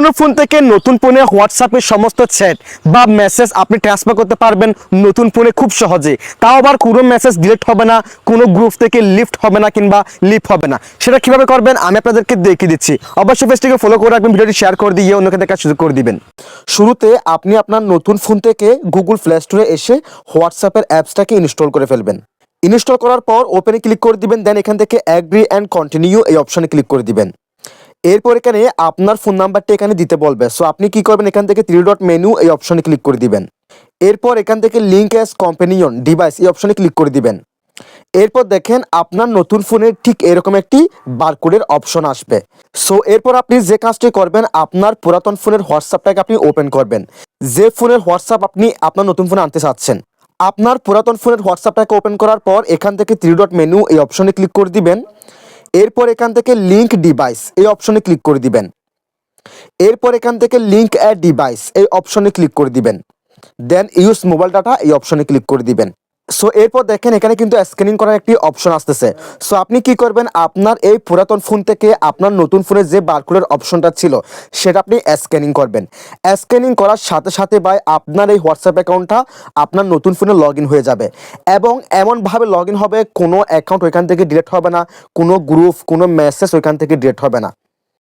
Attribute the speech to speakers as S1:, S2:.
S1: পুরনো ফোন থেকে নতুন ফোনে হোয়াটসঅ্যাপের সমস্ত চ্যাট বা মেসেজ আপনি ট্রান্সফার করতে পারবেন নতুন ফোনে খুব সহজে। তাও আবার কোনো মেসেজ ডিলিট হবে না, কোনো গ্রুপ থেকে লিফট হবে না কিংবা লিফট হবে না। সেটা কীভাবে করবেন আমি আপনাদেরকে দেখিয়ে দিচ্ছি। অবশ্যই পেজটিকে ফলো করে রাখবেন, ভিডিওটি শেয়ার করে দিয়ে অন্যকে দেখার সুযোগ করে দিবেন। শুরুতে আপনি আপনার নতুন ফোন থেকে গুগল প্লে স্টোরে এসে হোয়াটসঅ্যাপের অ্যাপসটাকে ইনস্টল করে ফেলবেন। ইনস্টল করার পর ওপেনে ক্লিক করে দিবেন দেন এখান থেকে অ্যাগ্রি অ্যান্ড কন্টিনিউ এই অপশানে ক্লিক করে দিবেন। এরপর এখানে আপনার ফোন নাম্বারটা এখানে দিতে বলবে। সো আপনি কি করবেন? এখান থেকে থ্রি ডট মেনু এই অপশনে ক্লিক করে দিবেন। এরপর এখান থেকে লিঙ্ক অ্যাস কম্পেনিয়ন ডিভাইস এই অপশনে ক্লিক করে দিবেন। এরপর দেখেন আপনার নতুন ফোনের ঠিক এরকম একটি বারকোডের অপশন আসবে। সো এরপর আপনি যে কাজটি করবেন, আপনার পুরাতন ফোনের হোয়াটসঅ্যাপটাকে আপনি ওপেন করবেন। যে ফোনের হোয়াটসঅ্যাপ আপনি আপনার নতুন ফোনে আনতে চাচ্ছেন, আপনার পুরাতন ফোনের হোয়াটসঅ্যাপটাকে ওপেন করার পর এখান থেকে থ্রি ডট মেনু এই অপশনে ক্লিক করে দিবেন। এরপর এখান থেকে লিঙ্ক ডিভাইস এই অপশনে ক্লিক করে দিবেন। এরপর এখান থেকে লিঙ্ক অ্যাড ডিভাইস এই অপশনে ক্লিক করে দিবেন। দেন ইউজ মোবাইল ডাটা এই অপশনে ক্লিক করে দিবেন। সো এরপর দেখেন এখানে কিন্তু স্ক্যানিং করার একটি অপশন আসতেছে। সো আপনি কি করবেন? আপনার এই পুরাতন ফোন থেকে আপনার নতুন ফোনের যে বারকোডের অপশনটা ছিল, সেটা আপনি স্ক্যানিং করবেন। স্ক্যানিং করার সাথে সাথে ভাই, আপনার এই হোয়াটসঅ্যাপ অ্যাকাউন্টটা আপনার নতুন ফোনে লগ হয়ে যাবে। এবং এমনভাবে লগ হবে, কোনো অ্যাকাউন্ট ওইখান থেকে ডিলিট হবে না, কোনো গ্রুপ কোনো মেসেজ ওইখান থেকে ডিলেট হবে না।